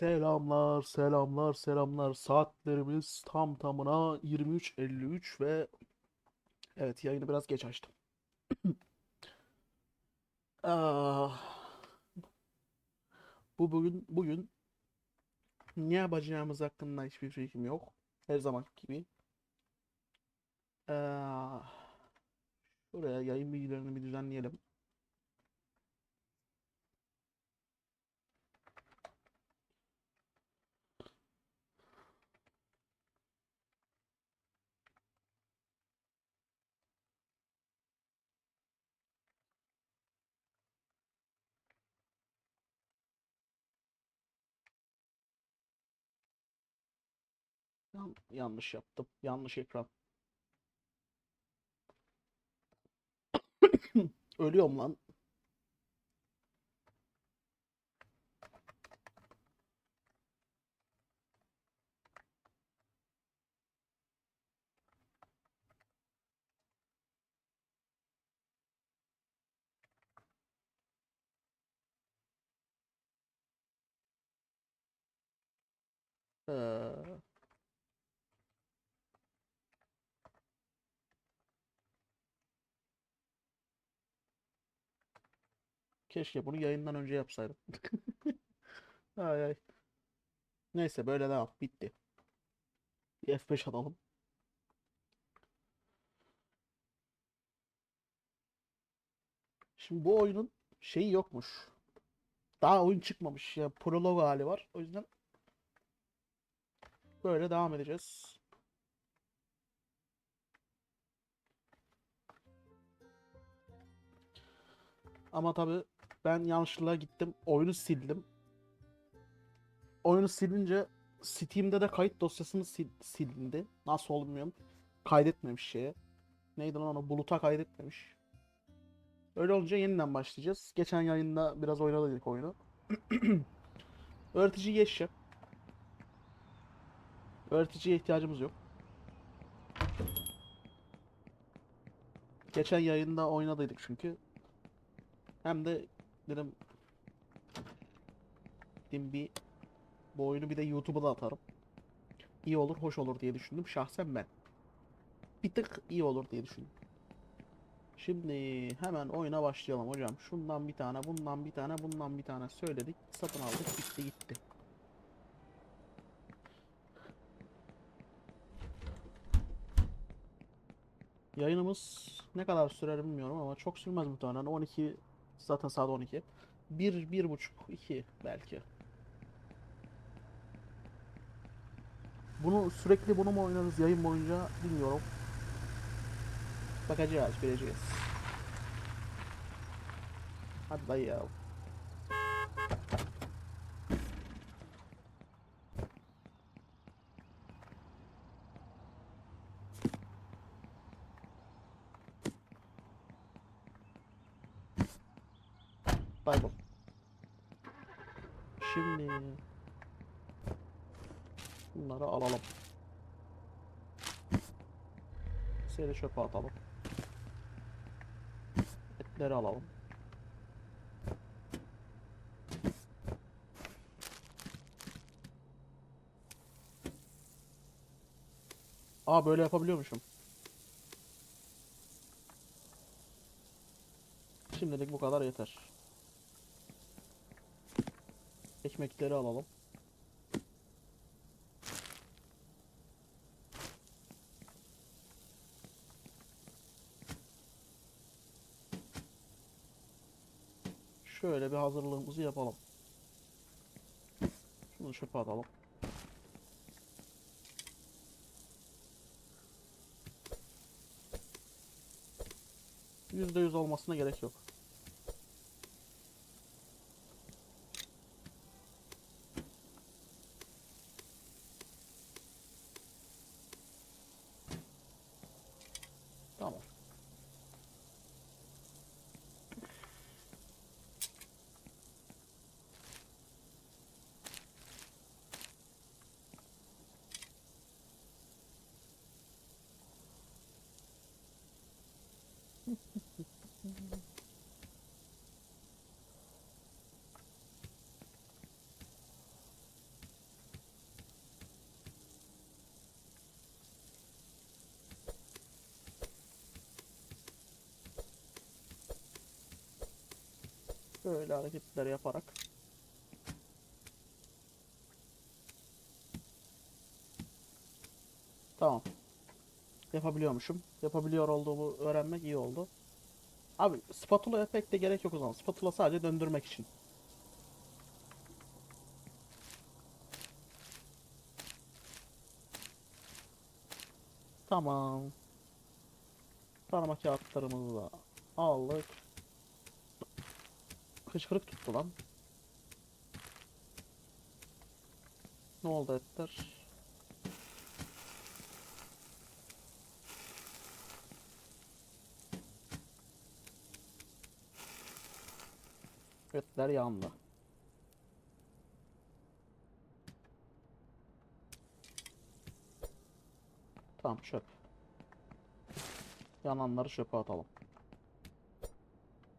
Selamlar, selamlar, selamlar. Saatlerimiz tam tamına 23.53 ve evet yayını biraz geç açtım. Ah, bu bugün bugün ne yapacağımız hakkında hiçbir fikrim yok. Her zaman gibi. Ah, şuraya yayın bilgilerini bir düzenleyelim. Yan- yanlış yaptım. Yanlış ekran. Ölüyorum lan. Ee, keşke bunu yayından önce yapsaydım. Ay ay. Neyse böyle devam. Bitti. Bir F5 alalım. Şimdi bu oyunun şeyi yokmuş. Daha oyun çıkmamış. Ya prolog hali var. O yüzden böyle devam edeceğiz. Ama tabii ben yanlışlıkla gittim. Oyunu sildim. Oyunu silince Steam'de de kayıt dosyasını sil silindi. Nasıl bilmiyorum. Kaydetmemiş şeye. Neydi lan o buluta kaydetmemiş. Öyle olunca yeniden başlayacağız. Geçen yayında biraz oynadık oyunu. Öğretici geçeceğim. Öğreticiye ihtiyacımız yok. Geçen yayında oynadıydık çünkü. Hem de dedim dedim bir bu oyunu bir de YouTube'a da atarım. İyi olur, hoş olur diye düşündüm şahsen ben. Bir tık iyi olur diye düşündüm. Şimdi hemen oyuna başlayalım hocam. Şundan bir tane, bundan bir tane, bundan bir tane söyledik. Satın aldık, bitti gitti. Yayınımız ne kadar sürer bilmiyorum ama çok sürmez muhtemelen. 12 zaten saat 12. 1 bir buçuk 2 belki. Bunu sürekli bunu mu oynarız yayın boyunca bilmiyorum. Bakacağız, bileceğiz. Hadi dayı. Baybol. Şimdi bunları alalım. Seri çöpe atalım. Etleri alalım. Aa böyle yapabiliyormuşum. Şimdilik bu kadar yeter. Ekmekleri alalım. Şöyle bir hazırlığımızı yapalım. Şunu çöpe atalım. Yüzde yüz olmasına gerek yok. Böyle hareketler yaparak Tamam. Yapabiliyormuşum. Yapabiliyor olduğumu öğrenmek iyi oldu. Abi spatula'ya pek de gerek yok o zaman. Spatula sadece döndürmek için. Tamam. Parama kağıtlarımızı da aldık. Hıçkırık tuttu lan. Ne oldu etler? Etler yandı. Tamam çöp. Yananları çöpe atalım.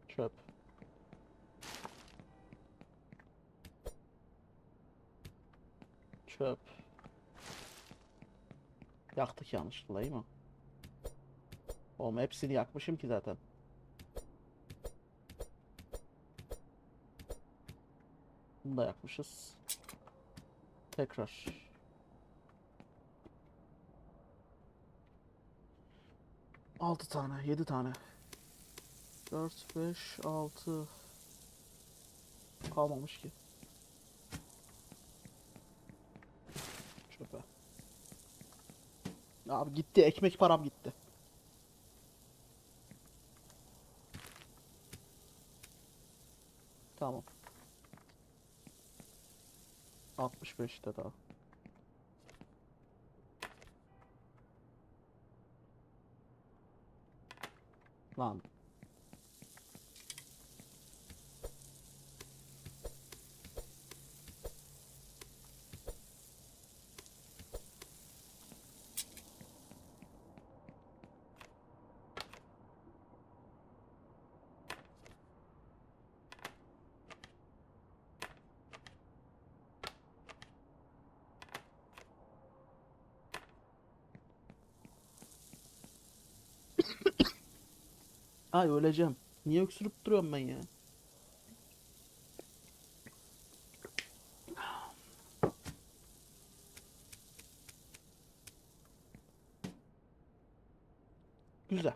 Çöp. Çöp. Yaktık yanlışlıkla değil mi? Oğlum hepsini yakmışım ki zaten. Bunu da yakmışız. Tekrar. Altı tane, yedi tane. Dört, beş, altı. Kalmamış ki. Çöpe. Abi gitti, ekmek param gitti. Tamam. 65'te daha. Lan. Ay öleceğim. Niye öksürüp duruyorum ben ya? Güzel.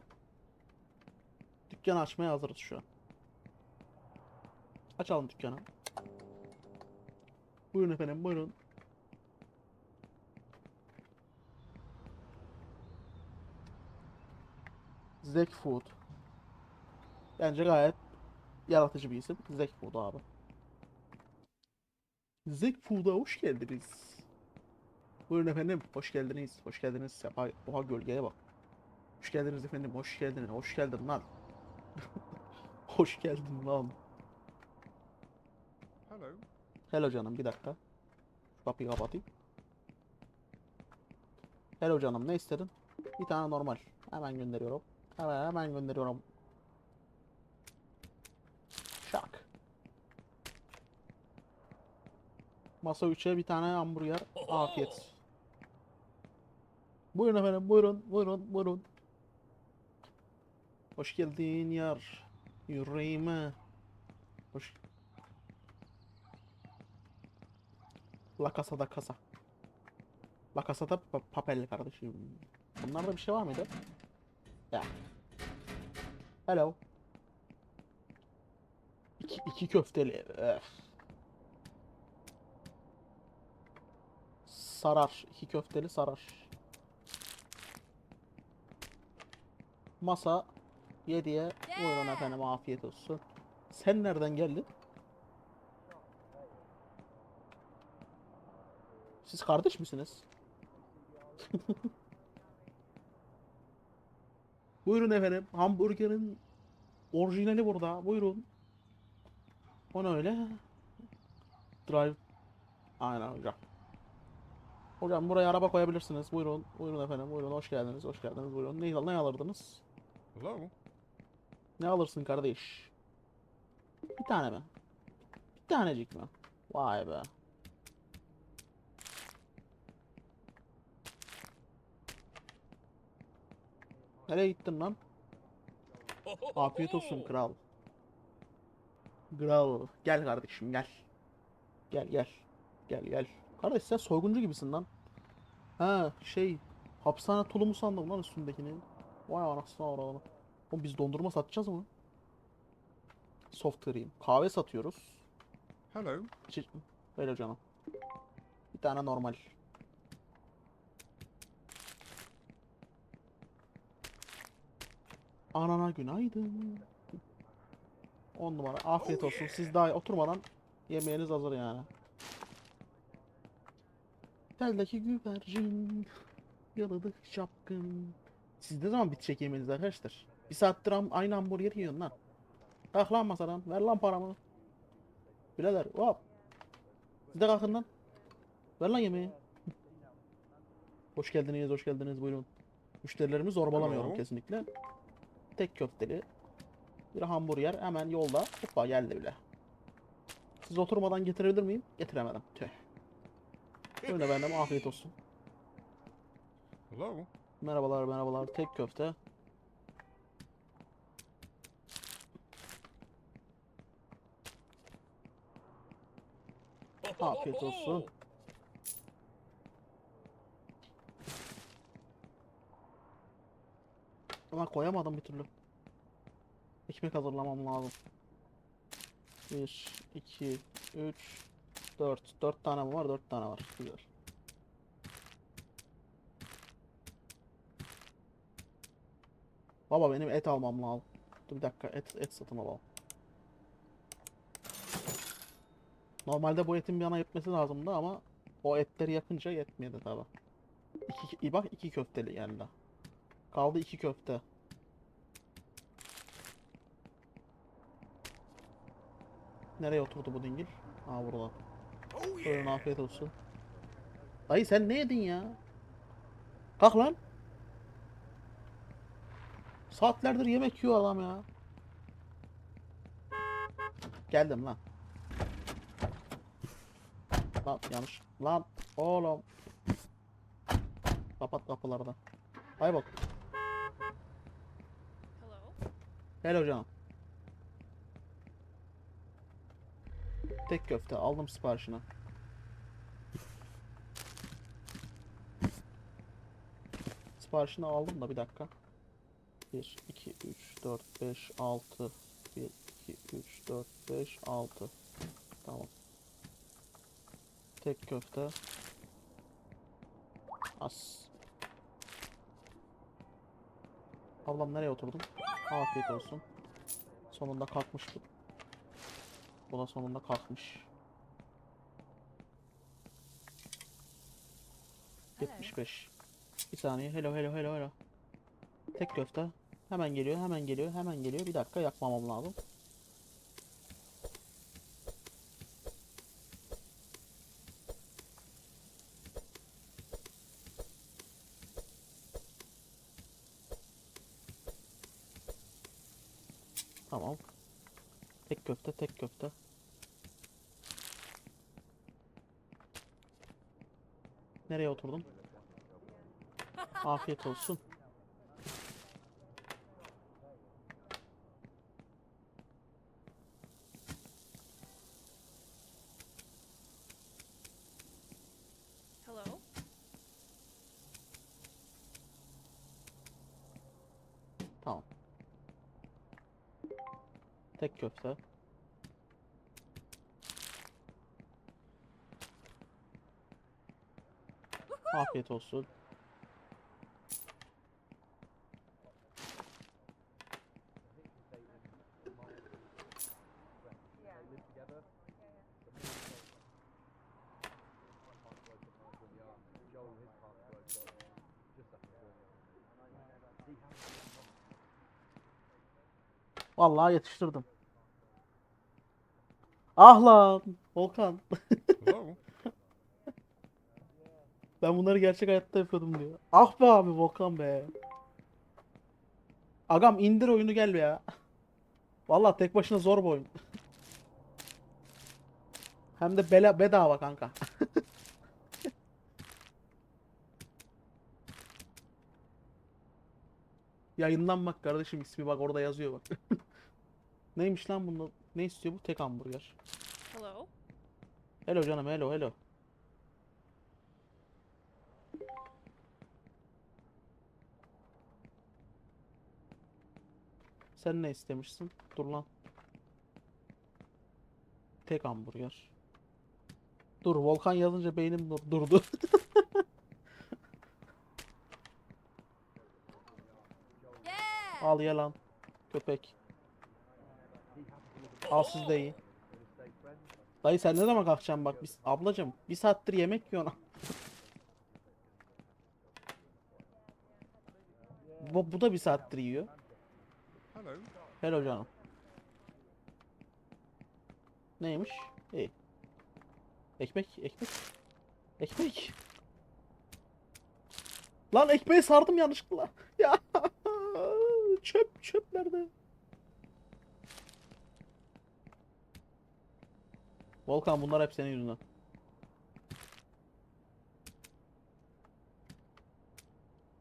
Dükkanı açmaya hazırız şu an. Açalım dükkanı. Buyurun efendim, buyurun. Zek Food. Bence gayet yaratıcı bir isim. Zek Food abi. Zek Food'a hoş geldiniz. Buyurun efendim, hoş geldiniz. Hoş geldiniz. Oha, oha gölgeye bak. Hoş geldiniz efendim, hoş geldiniz. Hoş geldin lan. hoş geldin lan. Hello. Hello canım, bir dakika. Kapıyı kapatayım. Hello canım, ne istedin? Bir tane normal. Hemen gönderiyorum. Hemen hemen gönderiyorum. Masa 3'e bir tane hamburger. Afiyet. Buyurun efendim, buyurun, buyurun, buyurun. Hoş geldin yar. Yüreğime. Hoş. La Casa da Casa. La Casa da pa- papel kardeşim. Bunlarda bir şey var mıydı? Ya. Hello. İki, iki köfteli. Öf. Sarar. İki köfteli sarar. Masa 7'ye buyurun efendim afiyet olsun. Sen nereden geldin? Siz kardeş misiniz? Buyurun efendim. Hamburgerin orijinali burada. Buyurun. O ne öyle? Drive. Aynen hocam. Hocam buraya araba koyabilirsiniz. Buyurun. Buyurun efendim. Buyurun. Hoş geldiniz. Hoş geldiniz. Buyurun. Ne, ne alırdınız? Hello. Ne alırsın kardeş? Bir tane mi? Bir tanecik mi? Vay be. Nereye gittin lan? Afiyet olsun kral. Kral. Gel kardeşim gel. Gel gel. Gel gel. Kardeş sen soyguncu gibisin lan. Ha şey. Hapishane tulumu sandım lan üstündekini. Vay anasını avradını. Oğlum biz dondurma satacağız mı? Soft cream. Kahve satıyoruz. Hello. İçi... Ver canım. Bir tane normal. Anana günaydın. 10 numara. Afiyet olsun. Siz daha oturmadan yemeğiniz hazır yani. Teldeki güvercin. Yaladık çapkın. Siz ne zaman bitecek yemeğiniz arkadaşlar? Bir saattir aynı hamburger yiyorsun lan. Kalk lan masadan. Ver lan paramı. Birader hop. Siz de kalkın lan. Ver lan yemeği. Hoş geldiniz, hoş geldiniz. Buyurun. Müşterilerimi zorbalamıyorum Hello. kesinlikle. Tek köfteli. Bir hamburger hemen yolda. Hoppa geldi bile. Siz oturmadan getirebilir miyim? Getiremedim. Tüh. Öyle benden afiyet olsun. Hello. Merhabalar, merhabalar. Tek köfte. Afiyet olsun. Ama koyamadım bir türlü. Ekmek hazırlamam lazım. 1, 2, 3, 4. 4 tane mi var? 4 tane var. Güzel. Baba benim et almam lazım. Dur bir dakika et et satın alalım. Normalde bu etin bir yana yetmesi lazımdı ama o etleri yakınca yetmedi tabi. İki, bak iki köfteli geldi. Kaldı iki köfte. Nereye oturdu bu dingil? Aa burada. Buyurun afiyet olsun. Dayı sen ne yedin ya? Kalk lan. Saatlerdir yemek yiyor adam ya. Geldim lan. Lan yanlış. Lan oğlum. Kapat kapıları da. Hay bak. Hello? Hello canım. Tek köfte aldım siparişini. Siparişini aldım da bir dakika. 1, 2, 3, 4, 5, 6. 1, 2, 3, 4, 5, 6. Tamam. Tek köfte. As. Ablam nereye oturdun? Afiyet olsun. Sonunda kalkmış bu. Da sonunda kalkmış. Hello. 75. Bir saniye. Hello hello hello hello. Tek köfte. Hemen geliyor, hemen geliyor, hemen geliyor. Bir dakika yakmamam lazım. Tamam. Tek köfte, tek köfte. Nereye oturdum? Afiyet olsun. Hello? Tamam. Tek köfte. Afiyet olsun. Vallahi yetiştirdim. Ah lan Volkan. Ben bunları gerçek hayatta yapıyordum diyor. Ah be abi Volkan be. Agam indir oyunu gel be ya. Vallahi tek başına zor bu oyun. Hem de bela bedava kanka. Yayınlanmak kardeşim ismi bak orada yazıyor bak. Neymiş lan bunda Ne istiyor bu? Tek hamburger. Hello? Hello canım hello hello. Sen ne istemişsin? Dur lan. Tek hamburger. Dur Volkan yazınca beynim dur durdu. Al ye lan. Köpek. Al siz de yiyin. Dayı sen ne zaman kalkacaksın bak biz ablacım bir saattir yemek yiyorsun. Bu, bu da bir saattir yiyor. Hello. Hello canım. Neymiş? İyi. Ekmek, ekmek. Ekmek. Lan ekmeği sardım yanlışlıkla. Ya çöp çöp nerede? Volkan bunlar hep senin yüzünden.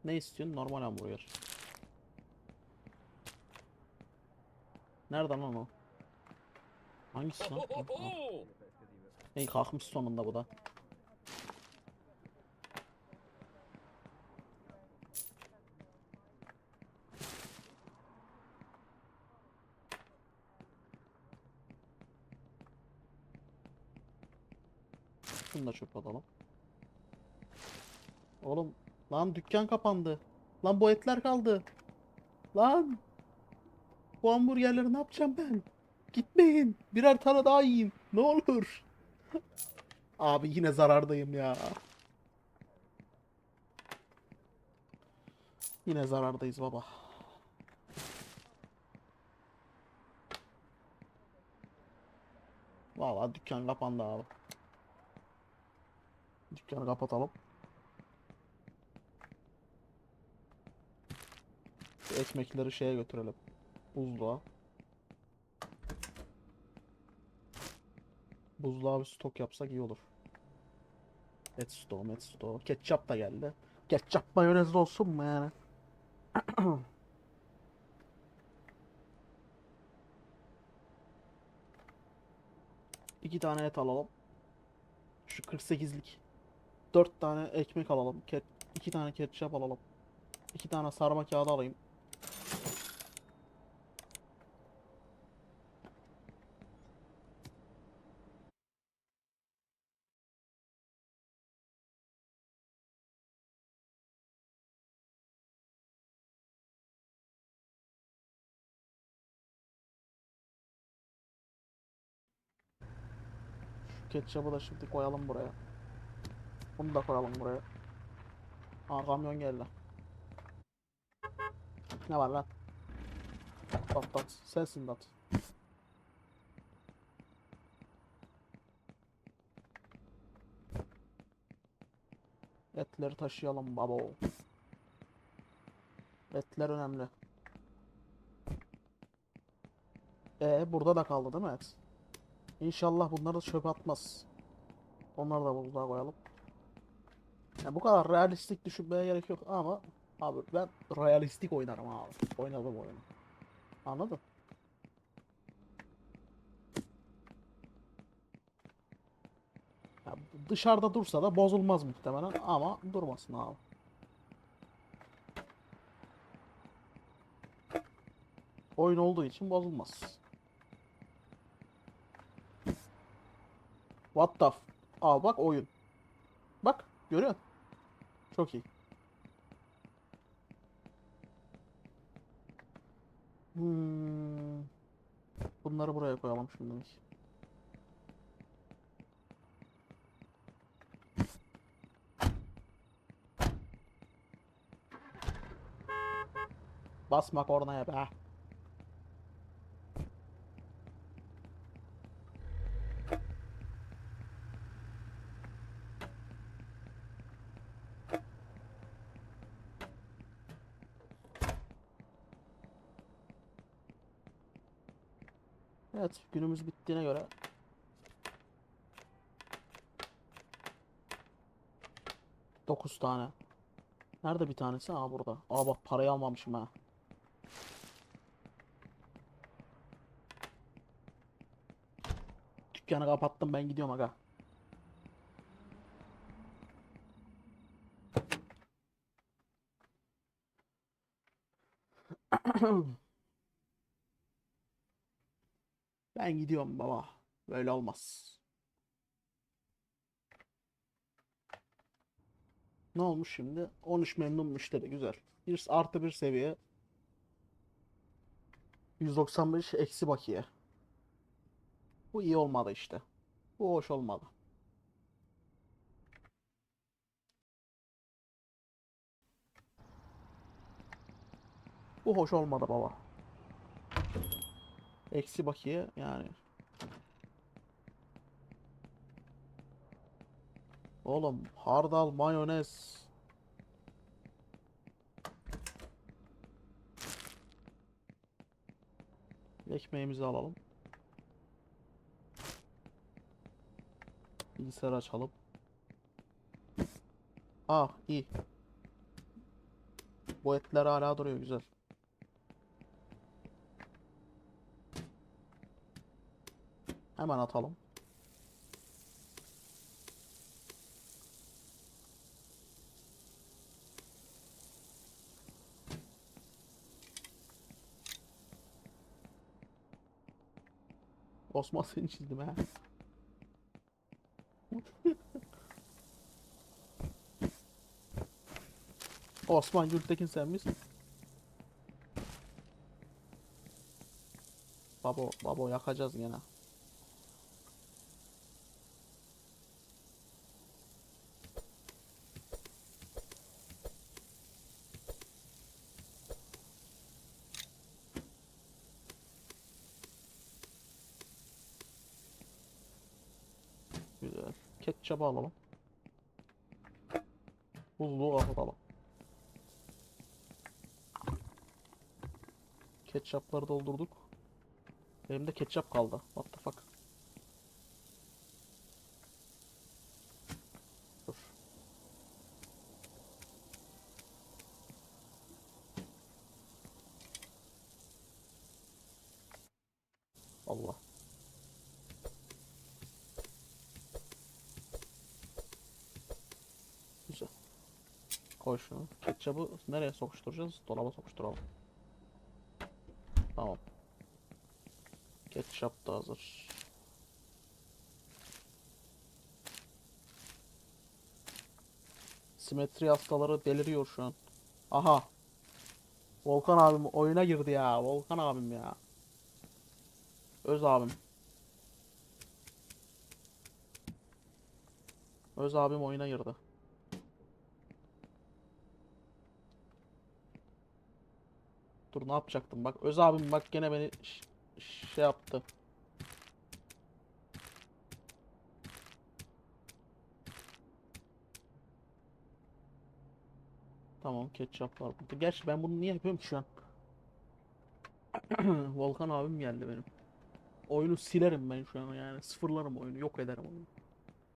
Ne istiyorsun? Normal hamburger. Nereden lan o? Hangisi lan? Ey kalkmış sonunda bu da. Da çöp atalım. Oğlum lan dükkan kapandı. Lan bu etler kaldı. Lan. Bu hamburgerleri ne yapacağım ben? Gitmeyin. Birer tane daha yiyin. Ne olur. Abi yine zarardayım ya. Yine zarardayız baba. Vallahi dükkan kapandı abi. Dükkanı kapatalım. Şu ekmekleri şeye götürelim. Buzluğa. Buzluğa bir stok yapsak iyi olur. Et stoğu, met stoğu. Ketçap da geldi. Ketçap mayonezli olsun mu yani? İki tane et alalım. Şu 48'lik. Dört tane ekmek alalım. Ket iki tane ketçap alalım. İki tane sarma kağıdı alayım. Şu ketçabı da şimdi koyalım buraya. Bunu da koyalım buraya. Aa kamyon geldi. Ne var lan? Dat dat. Sensin dat. Etleri taşıyalım babo. Etler önemli. E burada da kaldı değil mi et? İnşallah bunları çöpe atmaz. Onları da buzluğa koyalım. Ya bu kadar realistik düşünmeye gerek yok ama abi ben realistik oynarım abi. Oynadım oyunu. Anladın? Ya dışarıda dursa da bozulmaz muhtemelen ama durmasın abi. Oyun olduğu için bozulmaz. What the f- Aa bak oyun. Bak görüyor musun? Çok iyi. Hmm. Bunları buraya koyalım şimdilik. Basma kornaya be. Evet, günümüz bittiğine göre Dokuz tane. Nerede bir tanesi? Aa burada. Aa bak parayı almamışım ha. Dükkanı kapattım ben gidiyorum aga. Ben gidiyorum baba. Böyle olmaz. Ne olmuş şimdi? 13 memnun müşteri. Güzel. Bir artı bir seviye. 195 eksi bakiye. Bu iyi olmadı işte. Bu hoş olmadı. Bu hoş olmadı baba. Eksi bakiye yani. Oğlum hardal mayonez. Ekmeğimizi alalım. Bilgisayar açalım. Ah iyi. Bu etler hala duruyor güzel. Hemen atalım. Osman seni çizdim ha. Osman Gültekin sen misin? Babo, babo yakacağız gene. Ketçabı alalım. Buzluğu kapatalım. Ketçapları doldurduk. Elimde ketçap kaldı. What the fuck? Dur. Allah. Güzel. Koy şunu. Ketçabı nereye sokuşturacağız? Dolaba sokuşturalım. Tamam. Ketçap da hazır. Simetri hastaları deliriyor şu an. Aha. Volkan abim oyuna girdi ya. Volkan abim ya. Öz abim. Öz abim oyuna girdi. Dur ne yapacaktım bak. Öz abim bak gene beni şey yaptı. Tamam ketçap var burada. Gerçi ben bunu niye yapıyorum şu an? Volkan abim geldi benim. Oyunu silerim ben şu an yani. Sıfırlarım oyunu. Yok ederim oyunu.